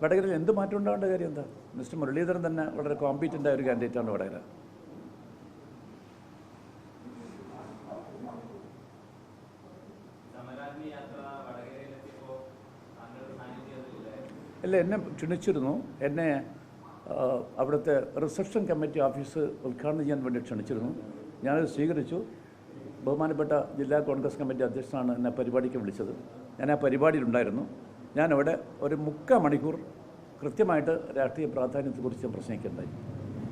വടകരയിൽ എന്ത് മാറ്റം ഉണ്ടാവേണ്ട കാര്യം എന്താ? മിസ്റ്റർ മുരളീധരൻ തന്നെ വളരെ കോമ്പീറ്റന്റ് ആയ ഒരു കാൻഡിഡേറ്റാണ് വടകര. അല്ല എന്നെ ക്ഷണിച്ചിരുന്നു. എന്നെ അവിടുത്തെ റിസപ്ഷൻ കമ്മിറ്റി ഓഫീസ് ഉദ്ഘാടനം ചെയ്യാൻ വേണ്ടി ക്ഷണിച്ചിരുന്നു. ഞാനത് സ്വീകരിച്ചു. ബഹുമാനപ്പെട്ട ജില്ലാ കോൺഗ്രസ് കമ്മിറ്റി അധ്യക്ഷനാണ് എന്നെ പരിപാടിക്ക് വിളിച്ചത്. ഞാൻ ആ പരിപാടിയിലുണ്ടായിരുന്നു ഞാൻ അവിടെ ഒരു മുക്ക മണിക്കൂർ കൃത്യമായിട്ട് രാഷ്ട്രീയ പ്രാധാന്യത്തെക്കുറിച്ച് പ്രശ്നിക്കുന്നുണ്ടായി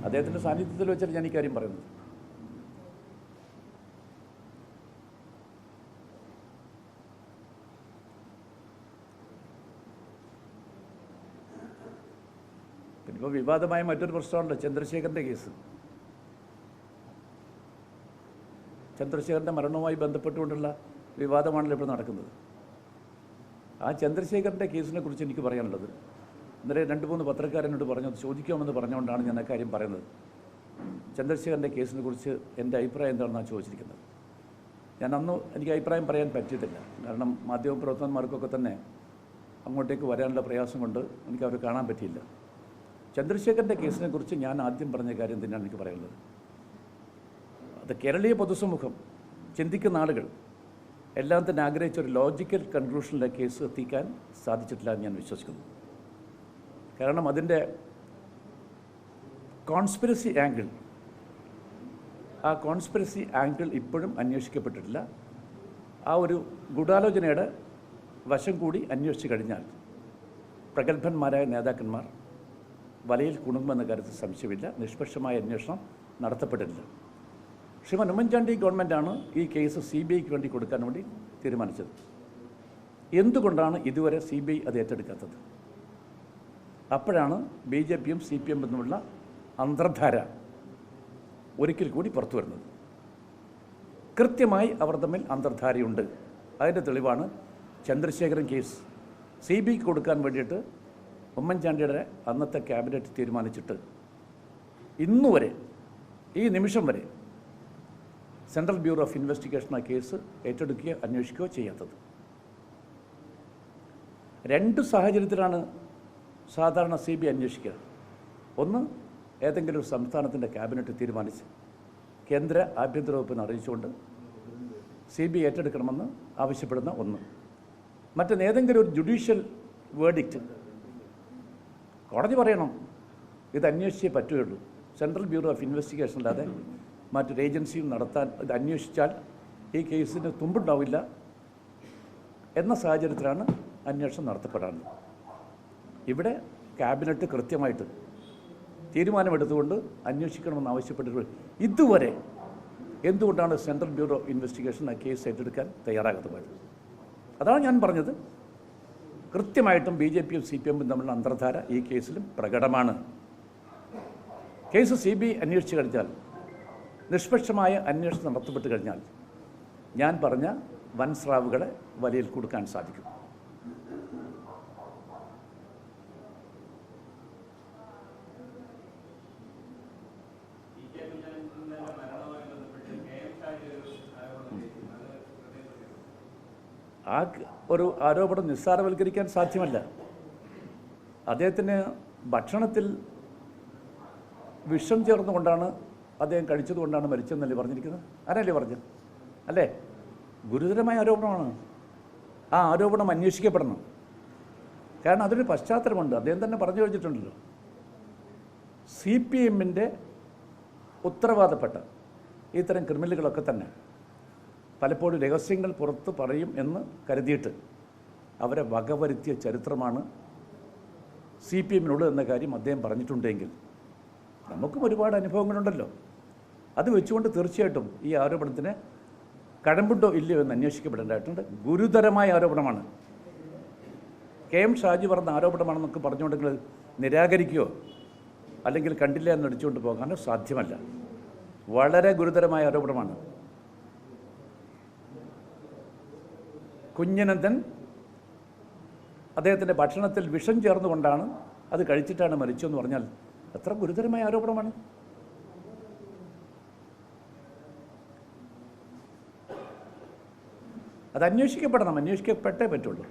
അദ്ദേഹത്തിന്റെ സാന്നിധ്യത്തിൽ വെച്ചിട്ട് ഞാൻ ഈ കാര്യം പറയുന്നത് പിന്നിപ്പോൾ വിവാദമായ മറ്റൊരു പ്രശ്നമുണ്ട് ചന്ദ്രശേഖരന്റെ കേസ്. ചന്ദ്രശേഖരന്റെ മരണവുമായി ബന്ധപ്പെട്ടുകൊണ്ടുള്ള വിവാദമാണല്ലോ ഇപ്പോൾ നടക്കുന്നത്. ആ ചന്ദ്രശേഖരന്റെ കേസിനെ കുറിച്ച് എനിക്ക് പറയാനുള്ളത്. ഇന്നലെ രണ്ട് മൂന്ന് പത്രക്കാരനോട് പറഞ്ഞു ചോദിക്കാമെന്ന് പറഞ്ഞുകൊണ്ടാണ് ഞാൻ ആ കാര്യം പറയുന്നത്. ചന്ദ്രശേഖരന്റെ കേസിനെ കുറിച്ച് എന്റെ അഭിപ്രായം എന്താണെന്നാണ് ചോദിച്ചിരിക്കുന്നത്. ഞാൻ അന്ന് എനിക്ക് അഭിപ്രായം പറയാൻ പറ്റിയിട്ടില്ല. കാരണം മാധ്യമപ്രവർത്തകന്മാർക്കൊക്കെ തന്നെ അങ്ങോട്ടേക്ക് വരാനുള്ള പ്രയാസം കൊണ്ട് എനിക്ക് അവരെ കാണാൻ പറ്റിയില്ല. ചന്ദ്രശേഖരന്റെ കേസിനെ കുറിച്ച് ഞാൻ ആദ്യം പറഞ്ഞ കാര്യം തന്നെയാണ് എനിക്ക് പറയുന്നത് അത് കേരളീയ പൊതുസമൂഹം ചിന്തിക്കുന്ന ആളുകൾ എല്ലാം തന്നെ ആഗ്രഹിച്ച ഒരു ലോജിക്കൽ കൺക്ലൂഷനിലെ കേസ് എത്തിക്കാൻ സാധിച്ചിട്ടില്ല എന്ന് ഞാൻ വിശ്വസിക്കുന്നു. കാരണം അതിന്റെ കോൺസ്പിറസി ആംഗിൾ ആ കോൺസ്പിറസി ആംഗിൾ ഇപ്പോഴും അന്വേഷിക്കപ്പെട്ടിട്ടില്ല. ആ ഒരു ഗൂഢാലോചനയുടെ വശം കൂടി അന്വേഷിച്ച് കഴിഞ്ഞാൽ പ്രഗത്ഭന്മാരായ നേതാക്കന്മാർ വലയിൽ കുടുങ്ങുമെന്ന കാര്യത്തിൽ സംശയമില്ല. നിഷ്പക്ഷമായ അന്വേഷണം നടത്തപ്പെട്ടില്ല ശ്രീമാൻ ഉമ്മൻചാണ്ടി ഗവൺമെന്റാണ് ഈ കേസ് സി ബി ഐക്ക് വേണ്ടി കൊടുക്കാൻ വേണ്ടി തീരുമാനിച്ചത്. എന്തുകൊണ്ടാണ് ഇതുവരെ സി ബി ഐ അത് ഏറ്റെടുക്കാത്തത്? അപ്പോഴാണ് ബി ജെ പിയും സി പി എം തമ്മിലുള്ള അന്തർധാര ഒരിക്കൽ കൂടി പുറത്തു വരുന്നത്. കൃത്യമായി അവർ തമ്മിൽ അന്തർധാരയുണ്ട്. അതിന്റെ തെളിവാണ് ചന്ദ്രശേഖരൻ കേസ് സി ബി ഐക്ക് കൊടുക്കാൻ വേണ്ടിയിട്ട് ഉമ്മൻചാണ്ടിയുടെ അന്നത്തെ ക്യാബിനറ്റ് തീരുമാനിച്ചിട്ട് ഇന്നുവരെ ഈ നിമിഷം വരെ സെൻട്രൽ ബ്യൂറോ ഓഫ് ഇൻവെസ്റ്റിഗേഷൻ ആ കേസ് ഏറ്റെടുക്കുകയോ അന്വേഷിക്കുകയോ ചെയ്യാത്തത്. രണ്ട് സാഹചര്യത്തിലാണ് സാധാരണ സി ബി അന്വേഷിക്കുക. ഒന്ന് ഏതെങ്കിലും ഒരു സംസ്ഥാനത്തിന്റെ ക്യാബിനറ്റ് തീരുമാനിച്ച് കേന്ദ്ര ആഭ്യന്തര വകുപ്പിനെ അറിയിച്ചുകൊണ്ട് സി ബി ഏറ്റെടുക്കണമെന്ന് ആവശ്യപ്പെടുന്ന ഒന്ന്. മറ്റൊന്ന് ഏതെങ്കിലും ഒരു ജുഡീഷ്യൽ വേർഡിക്റ്റ്. കോടതി പറയണം ഇത് അന്വേഷിച്ചേ പറ്റുകയുള്ളൂ. സെൻട്രൽ ബ്യൂറോ ഓഫ് ഇൻവെസ്റ്റിഗേഷൻ അല്ലാതെ മറ്റൊരു ഏജൻസിയും നടത്താൻ ഇത് അന്വേഷിച്ചാൽ ഈ കേസിന് തുമ്പുണ്ടാവില്ല എന്ന സാഹചര്യത്തിലാണ് അന്വേഷണം നടത്തപ്പെടാറുള്ളത് ഇവിടെ ക്യാബിനറ്റ് കൃത്യമായിട്ട് തീരുമാനമെടുത്തുകൊണ്ട് അന്വേഷിക്കണമെന്ന് ആവശ്യപ്പെട്ടിട്ടുണ്ട് ഇതുവരെ എന്തുകൊണ്ടാണ് സെൻട്രൽ ബ്യൂറോ ഇൻവെസ്റ്റിഗേഷൻ ആ കേസ് ഏറ്റെടുക്കാൻ തയ്യാറാകാത്ത പോയത്? അതാണ് ഞാൻ പറഞ്ഞത്. കൃത്യമായിട്ടും ബി ജെ പിയും സി പി എമ്മും തമ്മിലുള്ള അന്തർധാര ഈ കേസിലും പ്രകടമാണ്. കേസ് സി ബി അന്വേഷിച്ചു കഴിഞ്ഞാൽ നിഷ്പക്ഷമായ അന്വേഷണം നടത്തപ്പെട്ട് കഴിഞ്ഞാൽ ഞാൻ പറഞ്ഞ വൻ സ്രാവുകളെ വലയിൽ കൊടുക്കാൻ സാധിക്കും. ആ ഒരു ആരോപണം നിസ്സാരവൽക്കരിക്കാൻ സാധ്യമല്ല. അദ്ദേഹത്തിന് ഭക്ഷണത്തിൽ വിഷം ചേർന്നുകൊണ്ടാണ് അദ്ദേഹം കഴിച്ചതുകൊണ്ടാണ് മരിച്ചതെന്നല്ലേ പറഞ്ഞിരിക്കുന്നത്? ആരല്ലേ പറഞ്ഞത്? അല്ലേ? ഗുരുതരമായ ആരോപണമാണ്. ആ ആരോപണം അന്വേഷിക്കപ്പെടണം. കാരണം അതിന് പശ്ചാത്തലമുണ്ട്. അദ്ദേഹം തന്നെ പറഞ്ഞു കഴിഞ്ഞിട്ടുണ്ടല്ലോ. സി പി എമ്മിന്റെ ഉത്തരവാദപ്പെട്ട ഇത്തരം ക്രിമിനലുകളൊക്കെ തന്നെ പലപ്പോഴും രഹസ്യങ്ങൾ പുറത്ത് പറയും എന്ന് കരുതിയിട്ട് അവരെ വകവരുത്തിയ ചരിത്രമാണ് സി പി എമ്മിനുള്ളത് എന്ന കാര്യം അദ്ദേഹം പറഞ്ഞിട്ടുണ്ടെങ്കിൽ നമുക്കും ഒരുപാട് അനുഭവങ്ങളുണ്ടല്ലോ. അത് വെച്ചുകൊണ്ട് തീർച്ചയായിട്ടും ഈ ആരോപണത്തിന് കഴമ്പുണ്ടോ ഇല്ലയോ എന്ന് അന്വേഷിക്കപ്പെടേണ്ടതായിട്ടുണ്ട്. ഗുരുതരമായ ആരോപണമാണ്. കെ എം ഷാജി പറഞ്ഞ ആരോപണമാണെന്നൊക്കെ പറഞ്ഞുകൊണ്ടെങ്കിൽ നിരാകരിക്കുകയോ അല്ലെങ്കിൽ കണ്ടില്ല എന്ന് അടിച്ചുകൊണ്ട് പോകാനോ സാധ്യമല്ല. വളരെ ഗുരുതരമായ ആരോപണമാണ്. കുഞ്ഞനന്ദൻ അദ്ദേഹത്തിന്റെ ഭക്ഷണത്തിൽ വിഷം ചേർന്നുകൊണ്ടാണ് അത് കഴിച്ചിട്ടാണ് മരിച്ചതെന്ന് പറഞ്ഞാൽ എത്ര ഗുരുതരമായ ആരോപണമാണ്. അത് അന്വേഷിക്കപ്പെടണം. അന്വേഷിക്കപ്പെട്ടേ പറ്റുള്ളൂ.